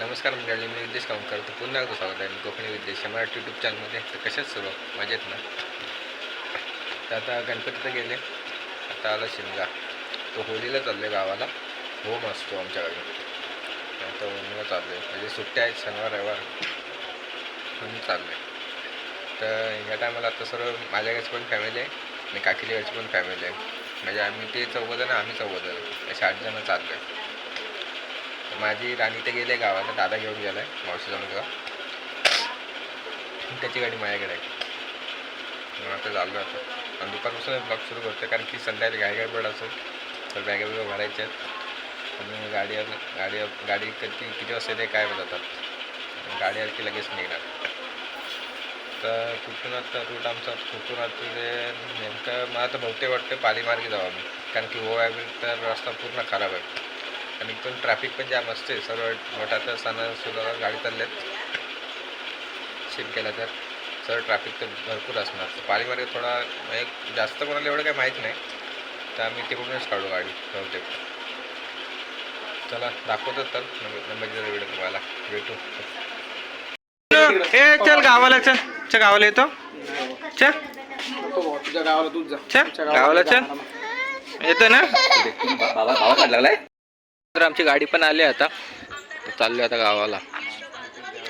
नमस्कार मंडळी मी विदेश कामकर तर पुन्हा एकदा स्वागत आहे. मी कोकणी विद्येश मराठी यूट्यूब चॅनलमध्ये तर कशाच सुरू मजेत ना? तर आता गणपती तर गेले. आता आला शिमगा. तो होळीला चाललो आहे गावाला. होम असतो आमच्याकडे आता होमला चाललो आहे म्हणजे सुट्ट्या आहेत शनिवार रविवार. म्हणून चाललो आहे तर या टायमाला आता सर्व माझ्या घरची पण फॅमिली आहे. आणि काकीच्या घरची पण फॅमिली आहे. म्हणजे आम्ही ते चौघजण आम्ही चौघजण. असे आठ जणं चाललो आहे माझी राणी ते गेले गावाला दादा घेऊन गेलाय जाऊन मुलगा त्याची गाडी माझ्याकडे आहे. मग आता चाललो आता. आणि दुपारपासून ब्लॉग सुरू करतो कारण की संध्याकाळी गाय गडबड असेल तर बॅगा बिगा भरायच्या आहेत. आणि गाडी गाडी गाडी कधी किती वाजता येते काय जातात गाडी आली की लगेच निघणार. तर कुठून आता रूट आमचा कुठून आता ते नेमकं मला तर बहुतेक वाटतं पालीमार्गे जाऊ आम्ही. कारण की ओ आहे तर रस्ता पूर्ण खराब आहे. आणि इथून ट्रॅफिक पण जाम असते. सर्व मोठा सणा सुद्धा गाडी चालल्यात. केला तर सर्व ट्रॅफिक तर भरपूर असणार. तर पालीमार्गे थोडा एक जास्त कोणाला एवढं काही माहीत नाही. तर आम्ही तिकडूनच काढू गाडी बहुतेक. चला दाखवतो तर नंबरचा व्हिडिओ तुम्हाला. भेटू ए चल गावाला चल. चल गावाला येतो. चल तुझ्या गावाला तूच जा. चल गावाला चल. येतो ना. बाबा भावा काढ लागलाय? तर आमची गाडी पण आली आता. तर चाललोय आता गावाला.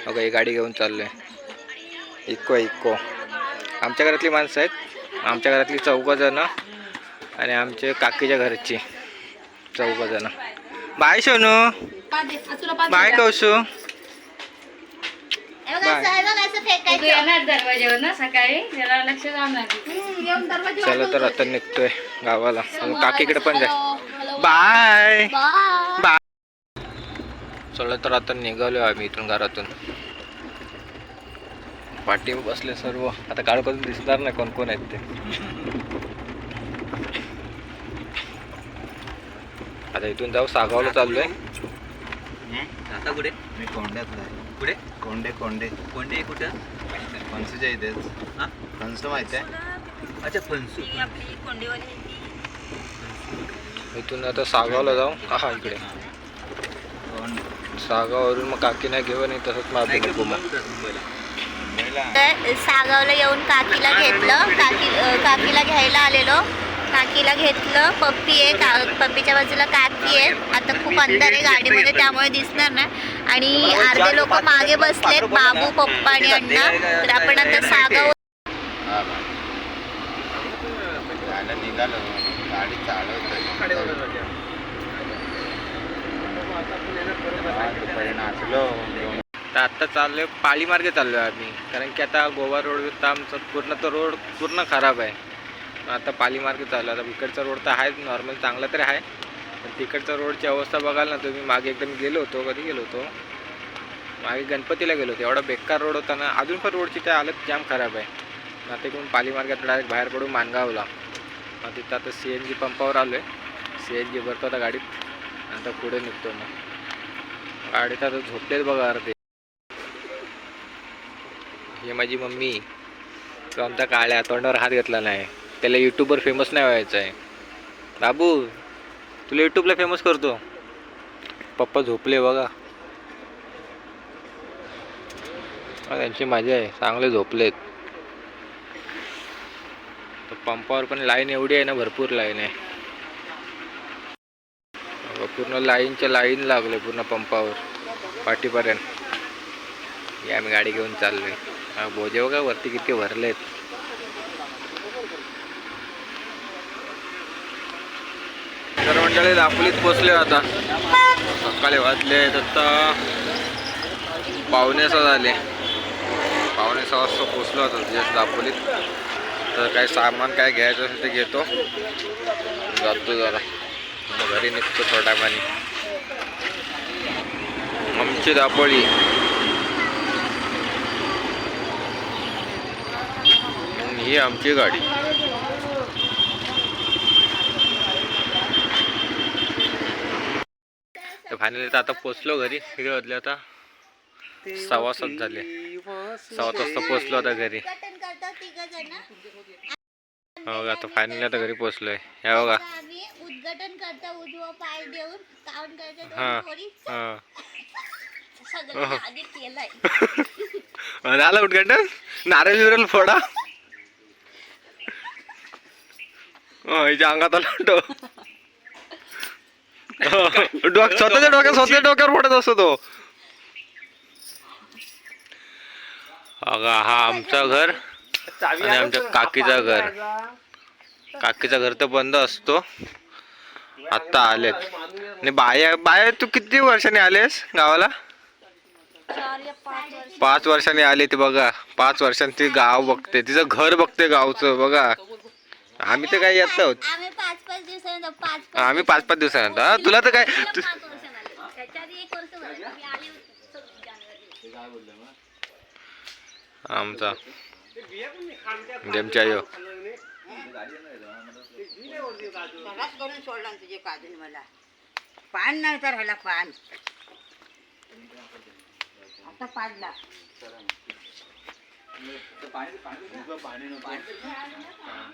बघा ही गाडी घेऊन चाललोय. इको इको आमच्या घरातली माणसं आहेत. आमच्या घरातली चौघ जण आणि आमचे काकीच्या घरची चौघ जण बाय सोनू. बाय जाणार चला तर आता निघतोय गावाला. काकीकडे पण जाय बाय बाय चला तर आता निघालो आम्ही इथून घरातून. पाठी बसले सर्व. आता काळ करून दिसणार नाही कोण कोण आहेत ते. आता इथून जाऊ सागावला चाललोय. आता कुठे? मी कोंड्यातला आहे. कुठे? कोंडे कोंडे. कोणते कुठं? फणसूच्या इथेच. हा? फणसू माहिती आहे? अच्छा फणसू. इथून आता सागावला जाऊ. हा इकडे. कोंड सागाववरून मग काकीना घेऊन तसंच मारतो नको मग. मुंबईला. मुंबईला. तर सागावला येऊन काकीला घेतलं. काकी काकीला घ्यायला आलेलो. काकीला घेतलं. पप्पी आहे का पप्पीच्या बाजूला काकी आहे. आता खूप अंधार आहे गाडीमध्ये त्यामुळे दिसणार नाही. आणि अर्धे लोक मागे बसलेत. बाबू पप्पा आणि अण्णा. तर आपण आता सागाव हा बा. गाणं निघालो गाडी चालवतोय हा, दुपारी नाचलो. तर आत्ता चाललं आहे पाळीमार्गे चाललो आहे आम्ही. कारण की आता गोवा रोड तर आमचा पूर्ण तो रोड पूर्ण खराब आहे. आता पालीमार्गे चाललो आता इकडचा रोड तर आहे नॉर्मल चांगला तरी आहे. पण तिकडचा रोडची अवस्था बघाल ना तुम्ही मागे एकदा गेलो होतो कधी गेलो होतो? मागे गणपतीला गेलो होतो. एवढा बेकार रोड होता ना अजून पण रोडची त्या हालत जाम खराब आहे. मग आता इकडून पालीमार्गात डायरेक्ट बाहेर पडून मानगावला. मग तिथं आता सी एन जी पंपावर आलो आहे सी एन जी भरतो आता गाडीत. आता पुढे निघतो मग. गाडीत आता झोपलेत बघा अर्धे. हे माझी मम्मी. तो आमचा काळ्या तोंडावर हात घेतला नाही. त्याला यूट्यूबवर फेमस नाही व्हायचं आहे बाबू तुला यूट्यूबला फेमस करतो. पप्पा झोपले बघा. त्यांची मजा आहे. चांगले झोपलेत. तर पंपावर पण लाईन एवढी आहे ना भरपूर लाईन आहे. बघा, पूर्ण लाईनच्या लाईन लागले पूर्ण पंपावर. पाठीपर्यंत. या आम्ही गाडी घेऊन चाललोय. हा बोजे बघा वरती किती भरलेत. तर मंडळी दापोलीत पोचले आता. सकाळी वाजले आता. पावणे सहा झाले. पावणे सहा वाजता पोचलो आता जस्ट दापोलीत. तर काही सामान काय घ्यायचं असेल ते घेतो. जातो जरा. मग घरी निघतो थोड्या पाणी आमची दापोली ही आमची गाडी. तर फायनली तर आता पोचलो घरी. किती वाजले आता सव्वा सात झाले. सव्वा वाजता पोचलो आता घरी. हो आता फायनली आता घरी पोचलोय हे बघा. उद्घाटन करता उजवा पाय देऊन काउंट करता हा हा. झालं उद्घाटन? नारळ बिरल फोडा. हो, हिच्या अंगात आला तो. हो, डोक स्वतःच्या डोक्यात स्वतःच्या डोक्यावर फोडत असतो तो. अगा हा आमचं घर. आणि आमच्या काकीचं घर. काकीचं घर तर बंद असतो. आत्ता आलेत. आणि बाया बाया तू किती वर्षांनी आलेस गावाला? चार या पाच वर्ष पाच वर्षांनी आली ती बघा. पाच वर्षांनी ती गाव बघते. तिचं घर बघते गावचं बघा. आम्ही तर काय येत आहोत आम्ही पाच पाच दिवसानंतर पाच पाच आम्ही पाच पाच दिवसानंतर. हा, तुला तर काय. आमचा जेमच्या यो सगळाच करून सोडला ना तुझे काजून मला. पान नाही तर ह्याला पान. आता पाडला.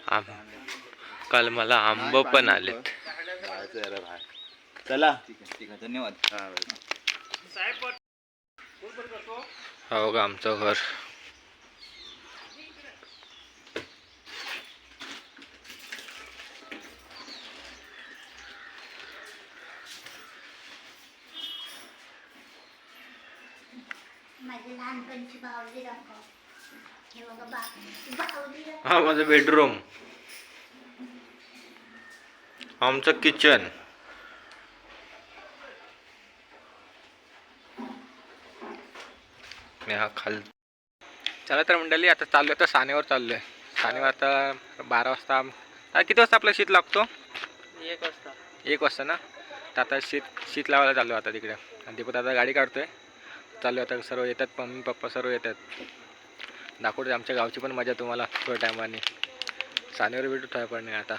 आम- काल मला आंब पण आलेत. चला. ठीक आहे धन्यवाद हा, हो का आमचं घर माझी लहानपणीची बाहुली दाखव. हे बघा बा बाहुली दाखव. हा माझं बेडरूम आमचं किचन हा खाल चला तर मंडळी आता चालू आता सानेवर चाललोय. सानेवर आता बारा वाजता आता किती वाजता आपला शीत लागतो? एक वाजता. एक वाजता ना? तर आता शीत शीत लावायला चाललो आता तिकडे. आणि दीपक आता गाडी काढतोय. चालू आता सर्व येतात मम्मी पप्पा सर्व येतात. दाखवतो आमच्या गावची पण मजा तुम्हाला थोड्या टायमाने. सानेवर भेटू थोड्या पण नाही आता.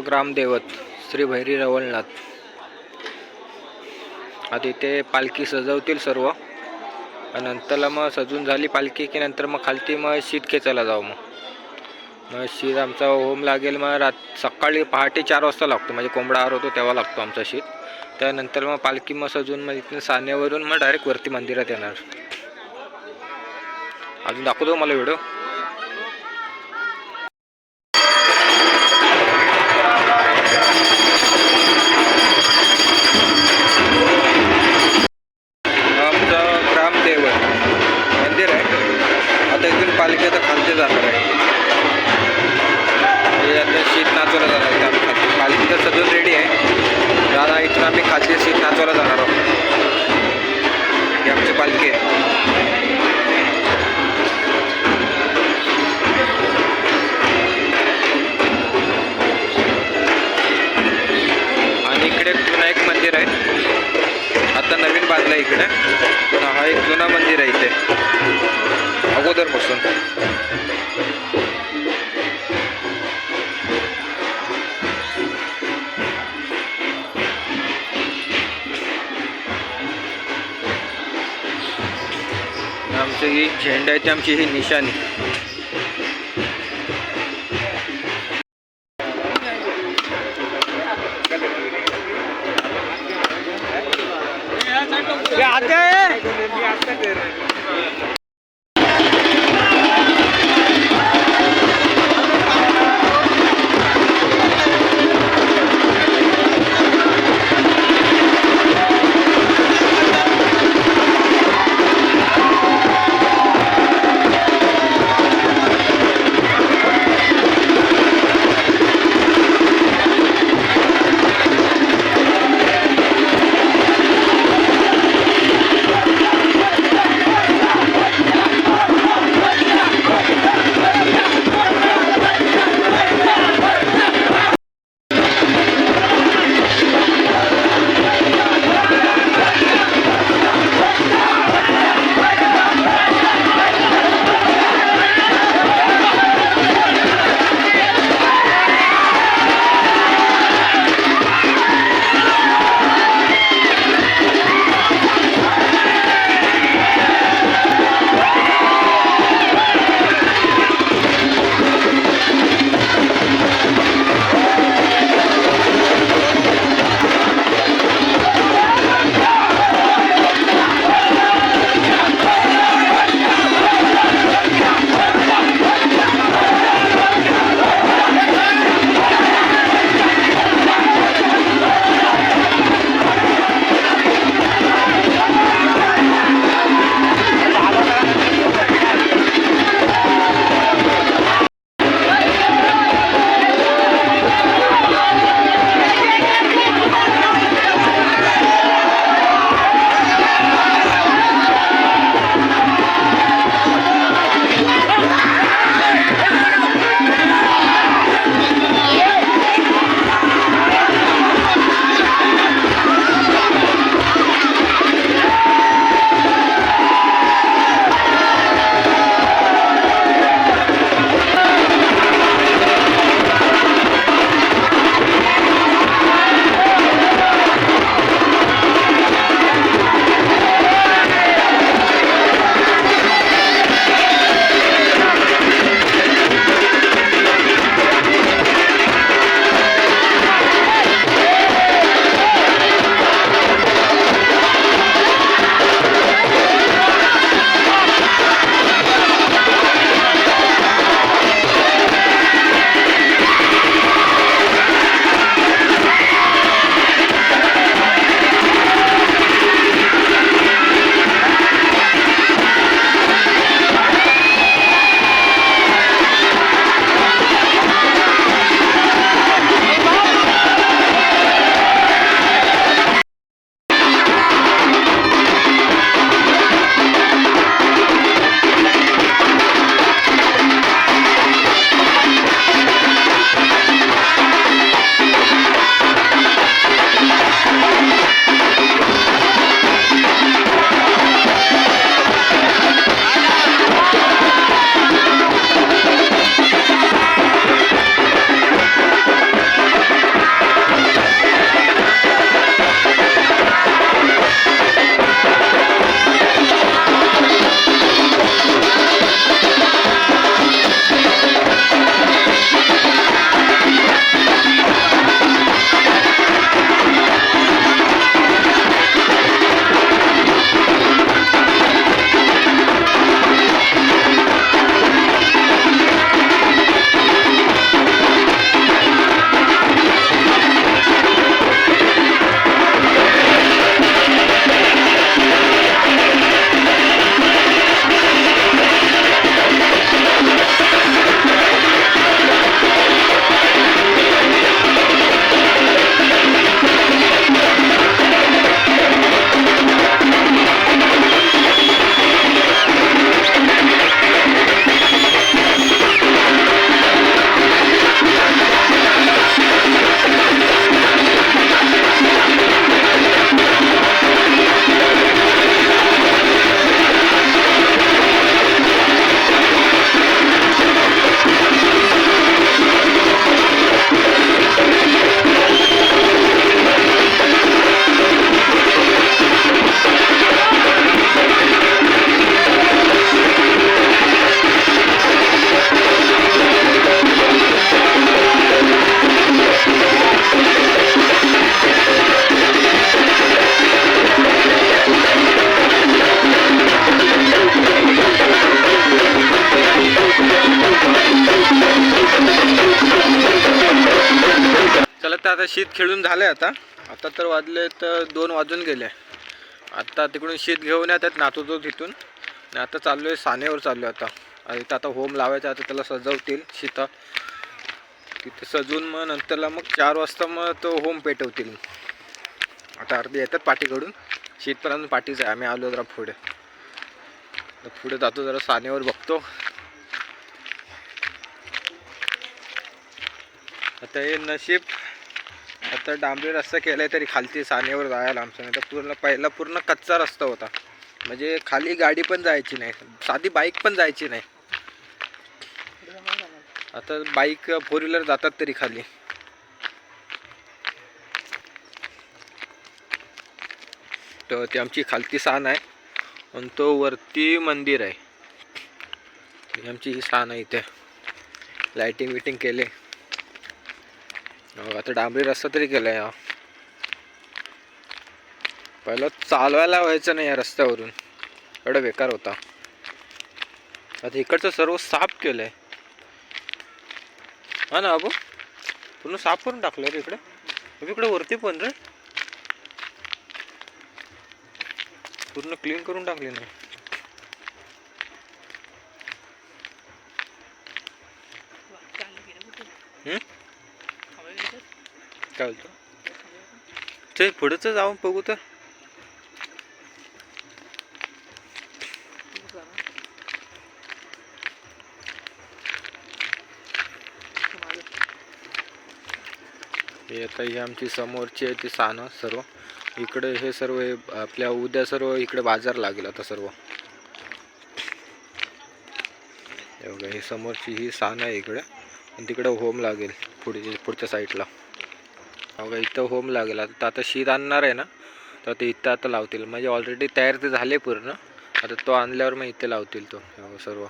बघा हा ग्रामदैवत श्री भैरी रवळनाथ. आता ते पालखी सजवतील सर्व. आणि नंतरला मग सजून झाली पालखी की नंतर मग खालती मग शीत खेचायला जाऊ मग. मग शीत आमचा होम लागेल मग रात सकाळी पहाटे चार वाजता लागतो. म्हणजे कोंबडा आर होतो तेव्हा लागतो आमचा शीत त्यानंतर मग पालखी मग सजून मग इथून सानेवरून मग डायरेक्ट वरती मंदिरात येणार. अजून दाखवतो मला व्हिडिओ इकडे. पण हा एक जुना मंदिर आहे इथे. अगोदरपासून आमची ही झेंड्याची आमची ही निशाणी. आता आता शीत खेळून झालं आहे आता. आता तर वाजले तर दोन वाजून गेले. आता तिकडून शीत घेऊन येतात नाचवतो तिथून. आणि आता चाललो आहे सानेवर चाललो आहे आता इथं आता होम लावायचा आता त्याला सजवतील शीता. तिथे सजवून मग नंतरला मग चार वाजता मग तो होम पेटवतील. आता अर्धे येतात पाठीकडून. शीतपर्यंत पाठीच आहे. आम्ही आलो जरा पुढे. पुढे जातो जरा सानेवर बघतो. आता हे नशीब आता डांबरी रस्ता केला आहे तरी खालती सानेवर जायला आमचं नाही. तर पूर्ण पहिला पूर्ण कच्चा रस्ता होता. म्हणजे खाली गाडी पण जायची नाही. साधी बाईक पण जायची नाही. आता बाईक फोर व्हीलर जातात तरी खाली. तर ती आमची खालती सान आहे. आणि तो वरती मंदिर आहे. आमची ही सान आहे इथे. लाईटिंग विटिंग केले. आता डांबरी रस्ता तरी केला हा. पहिलं चालवायला व्हायचं नाही या रस्त्यावरून. एवढा बेकार होता. आता इकडचं सर्व साफ केलंय. हा ना अबो पूर्ण साफ करून टाकलं रे इकडे. इकडे वरती पण रे. पूर्ण क्लीन करून टाकले ना हम्म? बोलतो ते पुढेच जाऊन बघू तर. हे आता ही आमची समोरची आहे ती सानं सर्व. इकडे हे सर्व हे आपल्या उद्या सर्व इकडे बाजार लागेल आता सर्व. हे बघा ही समोरची ही सान आहे इकडे. आणि तिकडे होम लागेल पुढे पुढच्या साईडला. बघा इथं होम लागेल. आता आता शीत आणणार आहे ना तर ते इथं आता लावतील. म्हणजे ऑलरेडी तयार ते झाले पूर्ण. आता तो आणल्यावर मग इथे लावतील तो हो, सर्व.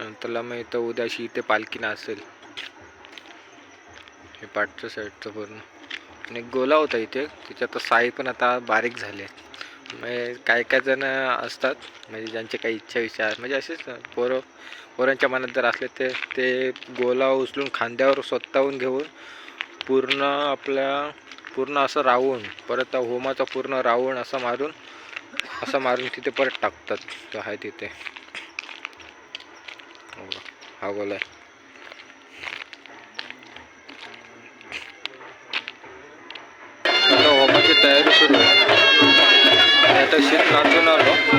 नंतरला मग इथं उद्याशी इथे पालखी असेल. हे पाठच्या साईडचं पूर्ण. आणि एक गोला होता इथे त्याच्यात साई पण आता बारीक झाले म्हणजे काय काय जण असतात म्हणजे ज्यांचे काही इच्छा विचार म्हणजे असेच पोरं पोरांच्या मनात जर असले ते ते गोला उचलून खांद्यावर स्वतःहून घेऊन पूर्ण आपल्या पूर्ण असं रावून परत त्या होमाचा पूर्ण रावून असं मारून असं मारून तिथे परत टाकतात. आहे तिथे. हा बोलाय आहे आता होमाची तयारी सुरू आता शीत नाचून आलो.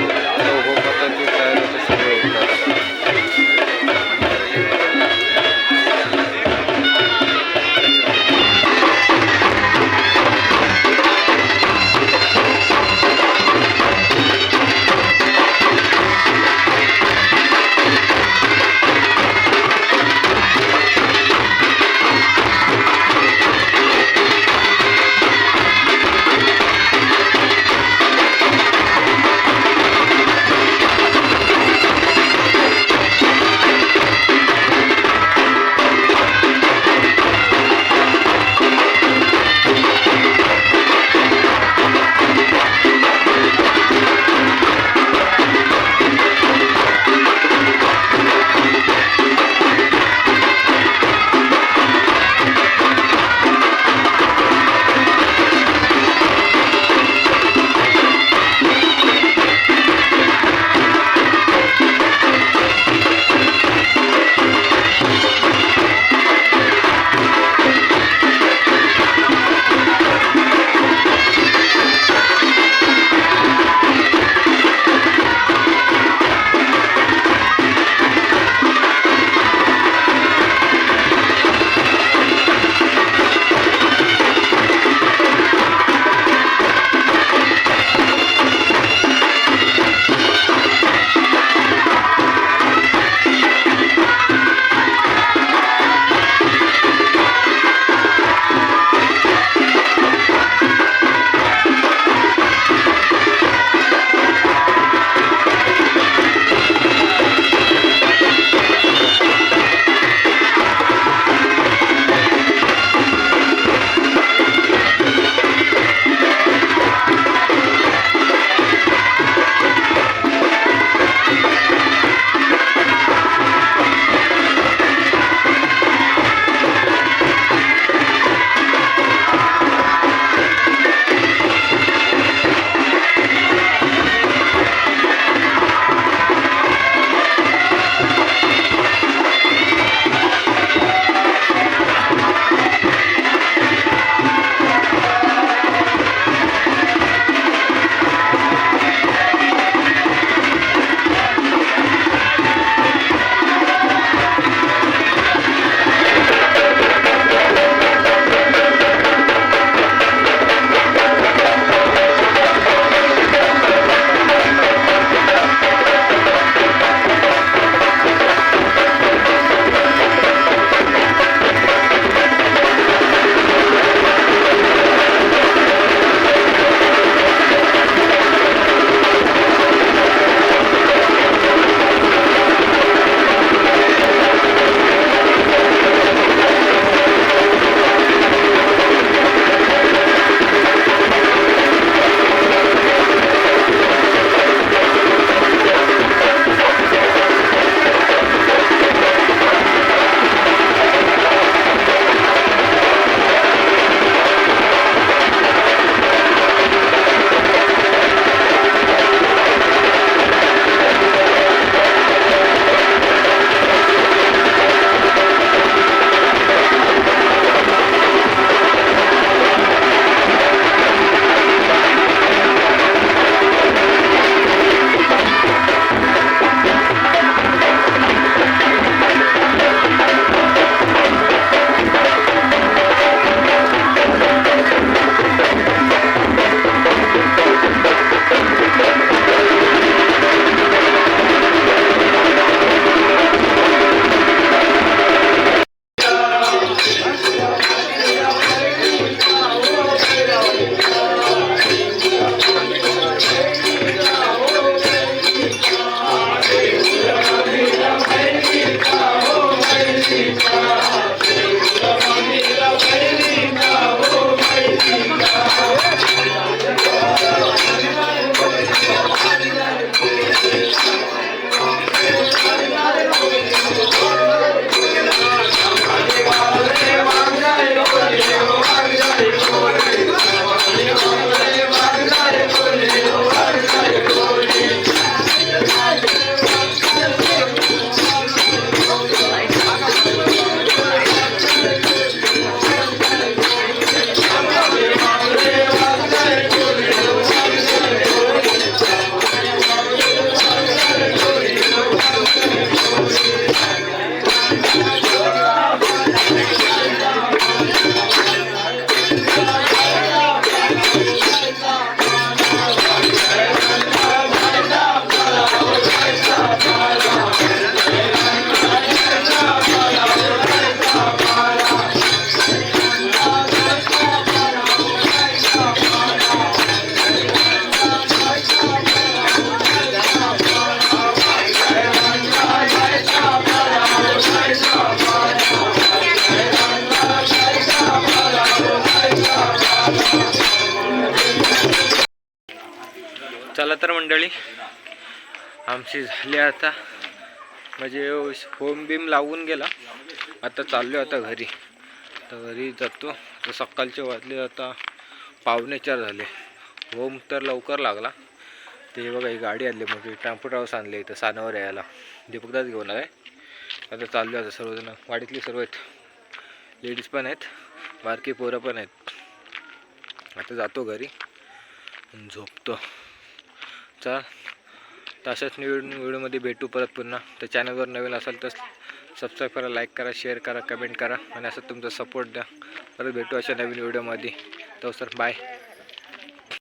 चला तर मंडळी आमची झाली आता म्हणजे होम बीम लावून गेला. आता चाललो आता घरी. तर घरी जातो. तर सकाळचे वाजले आता पावणे चार झाले. होम तर लवकर लागला. ते बघा ही गाडी आणली मोठी. ट्रान्सपोर्ट आणले इथं सानावर यायला. दीपकदाच घेऊन आलाय. आता चाललो आता सर्वजण. वाडीतली सर्व आहेत. लेडीज पण आहेत. बारकी पोरं पण आहेत. आता जातो घरी. झोपतो. चला. तशाच निवडून व्हिडिओमध्ये भेटू परत पुन्हा. तर चॅनलवर नवीन असाल तर सबस्क्राईब करा लाईक करा शेअर करा कमेंट करा. आणि असं तुमचा सपोर्ट द्या. परत भेटू अशा नवीन व्हिडिओमध्ये तर सर बाय